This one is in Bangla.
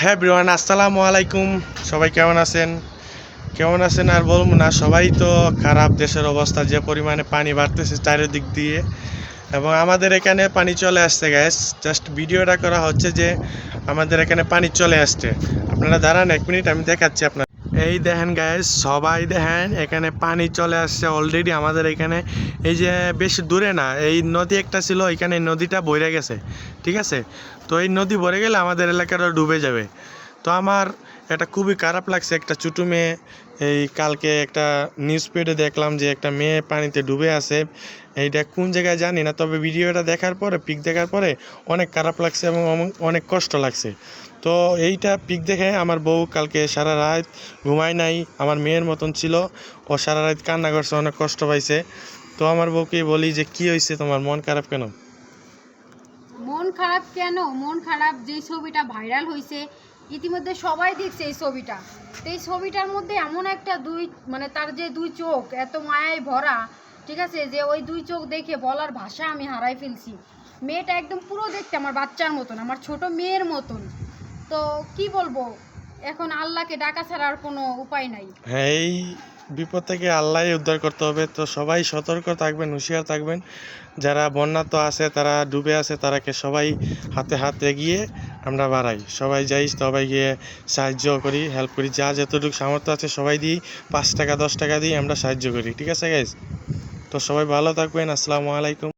হ্যাঁ ব্রিওয়ান আসসালামু আলাইকুম। সবাই কেমন আছেন? কেমন আছেন আর বলব না, সবাই তো খারাপ, দেশের অবস্থা যে পরিমাণে পানি বাড়তেছে চারিদিক দিয়ে। এবং আমাদের এখানে পানি চলে আসছে গ্যাস জাস্ট ভিডিওটা করা হচ্ছে যে আমাদের এখানে পানি চলে আসছে। আপনারা দাঁড়ান এক মিনিট, আমি দেখাচ্ছি আপনার এই দেখেন গ্যাস সবাই দেখেন, এখানে পানি চলে আসছে অলরেডি আমাদের এখানে। এই যে বেশি দূরে না, এই নদী একটা ছিল এখানে নদীটা বইরে গেছে, ঠিক আছে? তো এই নদী বরে গেলে আমাদের এলাকাটা ডুবে যাবে। আমার এটা খুবই খারাপ লাগছে, একটা ছোটো মেয়ে, এই কালকে একটা নিউজ পেডে দেখলাম যে একটা মেয়ে পানিতে ডুবে আছে। এইটা কোন জায়গায় জানি না, তবে ভিডিওটা দেখার পরে, পিক দেখার পরে অনেক খারাপ লাগছে এবং অনেক কষ্ট লাগছে। তো এইটা পিক দেখে আমার বউ কালকে সারা রাত ঘুমায় নাই, আমার মেয়ের মতন ছিল। ও সারা রাত কান্না করছে, অনেক কষ্ট পাইছে। তো আমার বউকে বলি যে, কি হয়েছে তোমার? মন খারাপ কেন? মন খারাপ কেন? মন খারাপ যে ছবিটা ভাইরাল হয়েছে ইতিমধ্যে সবাই দেখছে এই ছবিটা। তো এই ছবিটার মধ্যে এমন একটা দুই মানে তার যে দুই চোখ এত মায়ায় ভরা, ঠিক আছে? যে ওই দুই চোখ দেখে বলার ভাষা আমি হারাই ফেলছি। মেয়েটা একদম পুরো দেখতে আমার বাচ্চার মতন, আমার ছোট মেয়ের মতন। তো কি বলব? এখন আল্লাহকে ডাকা ছাড়া আর কোনো উপায় নাই। হ্যাঁ এই বিপদ থেকে আল্লাহ উদ্ধার করতে হবে। তো সবাই সতর্ক থাকবেন, হুঁশিয়ার থাকবেন। যারা বন্যাত আছে, তারা ডুবে আছে, তারাকে সবাই হাতে হাত এগিয়ে আমরা বাড়াই। সবাই যাই, সবাই গিয়ে সাহায্য করি হেল্প করি। যা যতটুকু সামর্থ্য আছে সবাই দিই, পাঁচ টাকা, দশ টাকা দিই, আমরা সাহায্য করি। ঠিক আছে গাইজ তো সবাই ভালো থাকবেন, আসসালামু আলাইকুম।